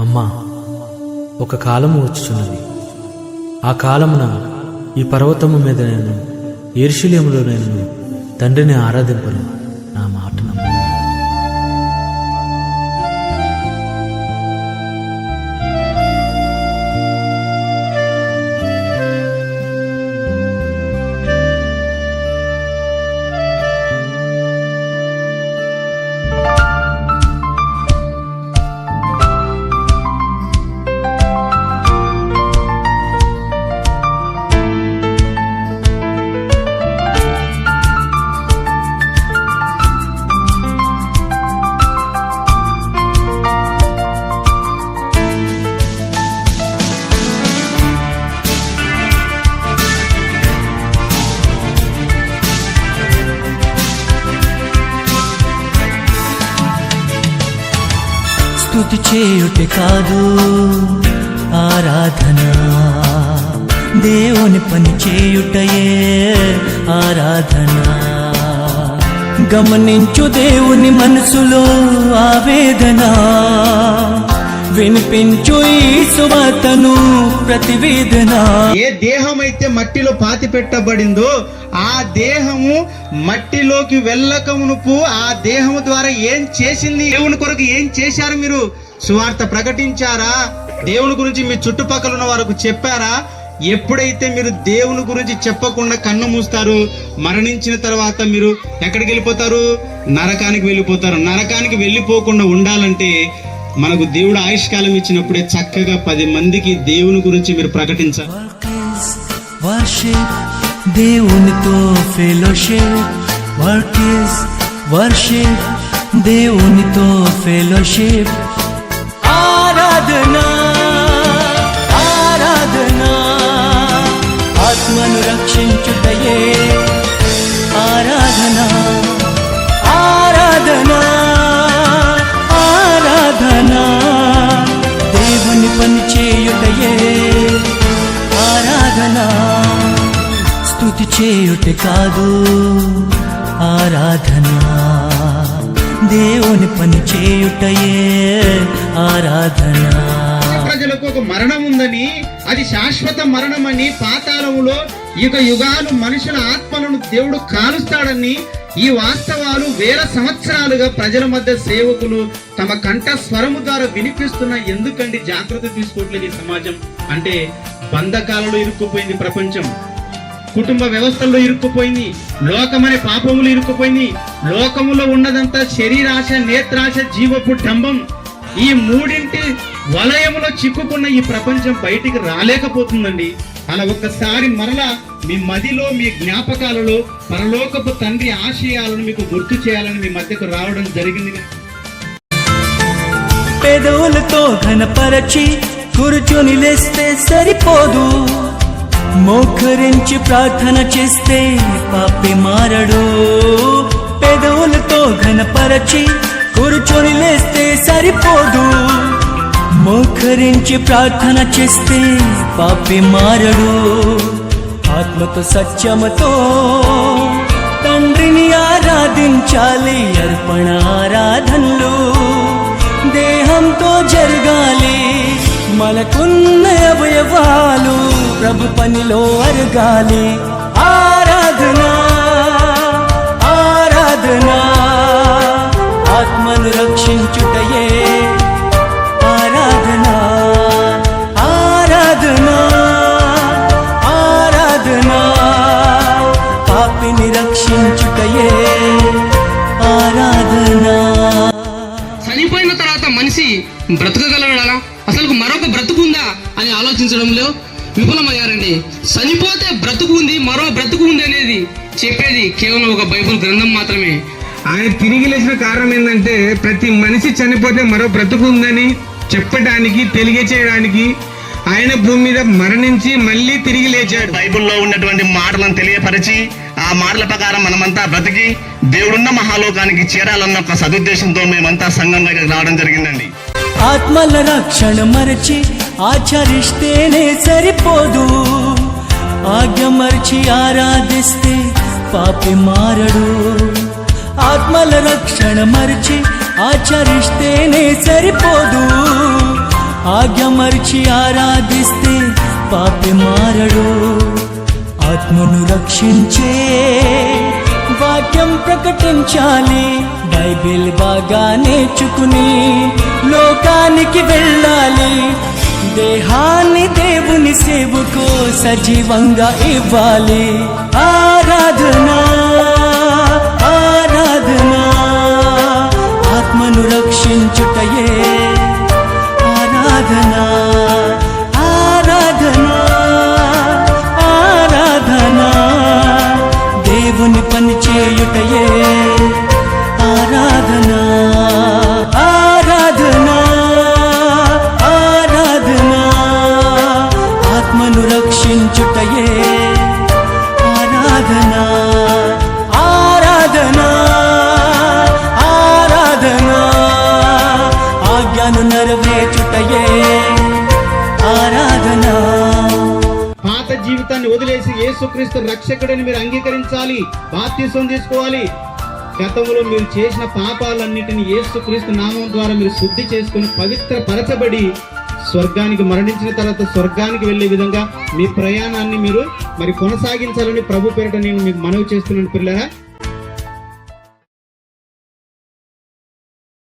అమ్మా ఒక కాలము వచ్చుచున్నది. ఆ కాలమున ఈ పర్వతము మీద నేను ఏర్షులేములో నేను తండ్రిని ఆరాధింపను. స్తుతి చేయుట కాదు ఆరాధన. దేవుని పని చేయుటయే ఆరాధన. గమనించు దేవుని మనసులో ఆవేదన. వినిపించు ఈ సువార్తను ప్రతివేదన. ఏ దేహం అయితే మట్టిలో పాతి పెట్టబడిందో ఆ దేహము మట్టిలోకి వెళ్ళక మునుపు ఆ దేహము ద్వారా ఏం చేసింది? దేవుని కొరకు ఏం చేశారు మీరు? సువార్త ప్రకటించారా? దేవుని గురించి మీ చుట్టుపక్కల ఉన్న వారికి చెప్పారా? ఎప్పుడైతే మీరు దేవుని గురించి చెప్పకుండా కన్ను మూస్తారు మరణించిన తర్వాత మీరు ఎక్కడికి వెళ్ళిపోతారు? నరకానికి వెళ్ళిపోతారు. నరకానికి వెళ్ళిపోకుండా ఉండాలంటే మనకు దేవుడు ఆయుష్కాలం ఇచ్చినప్పుడే చక్కగా పది మందికి దేవుని గురించి మీరు ప్రకటించాలి వర్షిప్ దేవునితో ఫెలోషిప్ వర్క్ ఇస్ వర్షిప్ దేవునితో ఫెలోషిప్ ఆరాధన ఆరాధన ఆత్మను రక్షించుటయే. ఆరాధన ఆరాధన ఆరాధన చేయుట కాదు. ఆరాధన దేవుని పని చేయుటయే ఆరాధన. ప్రజలకు ఒక మరణం ఉందని అది శాశ్వత మరణమని పాతాళములో యుగ యుగాలు మనుషుల ఆత్మలను దేవుడు కాలుస్తాడని ఈ వాస్తవాలు వేల సంవత్సరాలుగా ప్రజల మధ్య సేవకులు తమ కంఠ స్వరము ద్వారా వినిపిస్తున్న ఎందుకండి జాగ్రత్త తీసుకోవట్లేదు ఈ సమాజం? అంటే బంధకాలలో ఇరుక్కుపోయింది ప్రపంచం. కుటుంబ వ్యవస్థల్లో ఇరుక్కుపోయింది. లోకమనే పాపములు ఇరుక్కుపోయింది. లోకములో ఉన్నదంతా శరీరాశ నేత్రాశ జీవపు డంబం. ఈ మూడింటి వలయములో చిక్కుకున్న ఈ ప్రపంచం బయటికి రాలేకపోతుందండి. అలా ఒక్కసారి మరలా మీ మదిలో మీ జ్ఞాపకాలలో పరలోకపు తండ్రి ఆశయాలను మీకు గుర్తు చేయాలని మీ మధ్యకు రావడం జరిగింది. పేదవులతో ఘనపరచి కూర్చొని లేస్తే సరిపోదు. మోకరించి ప్రార్థన చేస్తే పాపి మారడు. పెదవులతో ఘనపరచి కూర్చొని లేస్తే సరిపోదు. మోకరించి ప్రార్థన చేస్తే పాపి మారడు. ఆత్మతో సత్యమతో తండ్రిని ఆరాధించాలి అర్పణ ఆరాధనలు. దేహంతో జరగాలి మనకున్న అవయవాలు ప్రభు పనిలో అరగాలి. ఆరాధన ఆరాధన ఆత్మను రక్షించుటయే. ఆరాధన ఆరాధన ఆరాధన పాపిని రక్షించుటయే. ఆరాధన. చనిపోయిన తర్వాత మనిషి బ్రతకగలడా అసలు మరొక బ్రతుకుందా అని ఆలోచించడంలో విఫలమయ్యారండి. చనిపోతే బ్రతుకు ఉంది మరో బ్రతుకు ఉంది అనేది చెప్పేది కేవలం ఒక బైబిల్ గ్రంథం మాత్రమే. ఆయన తిరిగి లేచిన కారణం ఏంటంటే ప్రతి మనిషి చనిపోతే మరో బ్రతుకు ఉందని చెప్పడానికి తెలియచేయడానికి ఆయన భూమి మీద మరణించి మళ్ళీ తిరిగి లేచాడు. బైబిల్లో ఉన్నటువంటి మాటలను తెలియపరిచి ఆ మాటల ప్రకారం మనమంతా బ్రతికి దేవుడున్న మహాలోకానికి చేరాలన్న ఒక సదుద్దేశంతో మేమంతా సంఘం దగ్గరికి రావడం జరిగిందండి. ఆత్మల రక్షణ మరచి ఆచరిస్తేనే సరిపోదు. ఆజ్ఞ మరచి ఆరాధిస్తే పాపి మారడు. ఆత్మల రక్షణ మరచి ఆచరిస్తేనే సరిపోదు. ఆజ్ఞ మరచి ఆరాధిస్తే పాపి మారడు. ఆత్మను రక్షించే వాక్యం ప్రకటించాలి. బైబిల్ బాగా నేర్చుకుని లోకానికి వెళ్ళాలి. దేహాన్ని దేవుని సేవకు సజీవంగా ఇవ్వాలి. ఆరాధన ఆరాధన ఆత్మను రక్షించుటయే ఆరాధన. పని చేయుటయే. జీవితాన్ని వదిలేసి యేసుక్రీస్తు రక్షకుడిని మీరు అంగీకరించాలి బాప్తీసం తీసుకోవాలి. గతంలో మీరు చేసిన పాపాలన్నిటిని యేసుక్రీస్తు నామం ద్వారా మీరు శుద్ధి చేసుకుని పవిత్ర పరచబడి స్వర్గానికి మరణించిన తర్వాత స్వర్గానికి వెళ్ళే విధంగా మీ ప్రయాణాన్ని మీరు మరి కొనసాగించాలని ప్రభు పేరిట నేను మీకు మనవి చేస్తున్నాను. పిల్లరా